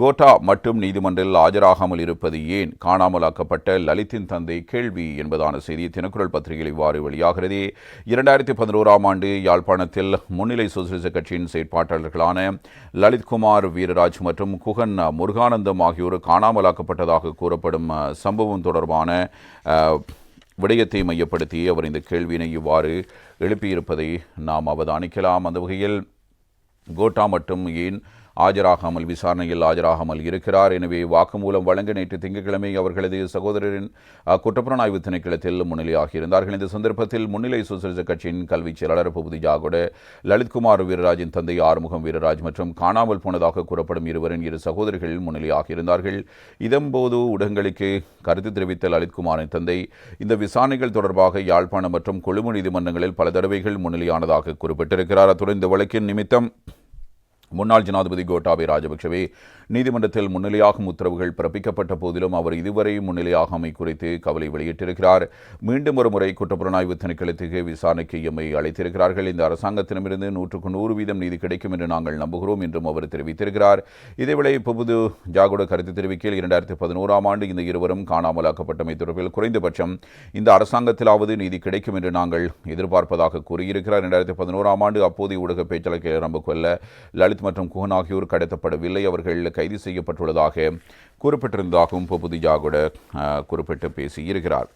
Quota மட்டும் நீதிமன்றில் ஆஜராகாமல் இருப்பது ஏன்? காணாமலாக்கப்பட்ட லலித்தின் தந்தை கேள்வி என்பதான செய்தி தினக்குரல் பத்திரிகையில் இவ்வாறு வெளியாகிறது. இரண்டாயிரத்தி பதினோராம் ஆண்டு யாழ்ப்பாணத்தில் முன்னிலை சோசியலிச கட்சியின் செயற்பாட்டாளர்களான லலித்குமார் வீரராஜ் மற்றும் குகன் முருகானந்தம் ஆகியோர் காணாமலாக்கப்பட்டதாக கூறப்படும் சம்பவம் தொடர்பான விடயத்தை மையப்படுத்தி அவர் இந்த கேள்வியினை இவ்வாறு எழுப்பியிருப்பதை நாம் அவதானிக்கலாம். அந்த வகையில் கோட்டா மட்டும் ஏன் ஆஜராகாமல் விசாரணையில் ஆஜராகாமல் இருக்கிறார். எனவே வாக்குமூலம் வழங்க நேற்று திங்கட்கிழமை அவர்களது சகோதரரின் குற்றப்புலனாய்வு திணைக்களத்தில் முன்னிலையாகியிருந்தார்கள் இந்த சந்தர்ப்பத்தில் முன்னிலை சோசியலிச கட்சியின் கல்வி செயலாளர் பகுதி ஜாகோட லலித்குமார் வீரராஜின் தந்தை ஆறுமுகம் வீரராஜ் மற்றும் காணாமல் போனதாக கூறப்படும் இருவரின் இரு சகோதரிகள் முன்னிலையாகியிருந்தார்கள் இதன்போது ஊடகங்களுக்கு கருத்து தெரிவித்த லலித்குமாரின் தந்தை இந்த விசாரணைகள் தொடர்பாக யாழ்ப்பாணம் மற்றும் கொழும்பு நீதிமன்றங்களில் பல தடவைகள் முன்னிலையானதாக குறிப்பிட்டிருக்கிறார். அத்துடன் இந்த வழக்கின் நிமித்தம் முன்னாள் ஜனாதிபதி கோட்டாபய ராஜபக்ஷவே நீதிமன்றத்தில் முன்னிலையாகும் உத்தரவுகள் பிறப்பிக்கப்பட்ட போதிலும் அவர் இதுவரை முன்னிலையாகாமை குறித்து கவலை வெளியிட்டிருக்கிறார். மீண்டும் ஒரு முறை குற்றப்புலனாய்வு திணைக்களத்துக்கு விசாரணைக்கு எம்மை அழைத்திருக்கிறார்கள். இந்த அரசாங்கத்திடமிருந்து நூற்றுக்கு நூறு வீதம் நீதி கிடைக்கும் என்று நாங்கள் நம்புகிறோம் என்றும் அவர் தெரிவித்திருக்கிறார். இதேவேளை புது ஜாகோட கருத்து தெரிவிக்கையில் இரண்டாயிரத்தி பதினோராம் ஆண்டு இந்த இருவரும் காணாமலாக்கப்பட்டமை தொடர்பில் குறைந்தபட்சம் இந்த அரசாங்கத்திலாவது நீதி கிடைக்கும் என்று நாங்கள் எதிர்பார்ப்பதாக கூறியிருக்கிறார். இரண்டாயிரத்தி பதினோராம் ஆண்டு அப்போதைய ஊடக பேச்சாளர் கிளரம்பு லலித் மற்றும் குஹன் ஆகியோர் கடத்தப்படவில்லை. அவர்கள் கைது செய்யப்பட்டுள்ளதாக குறிப்பிட்டிருந்ததாகவும் பொபுதி ஜாகோட குறிப்பிட்டு பேசியிருக்கிறார்.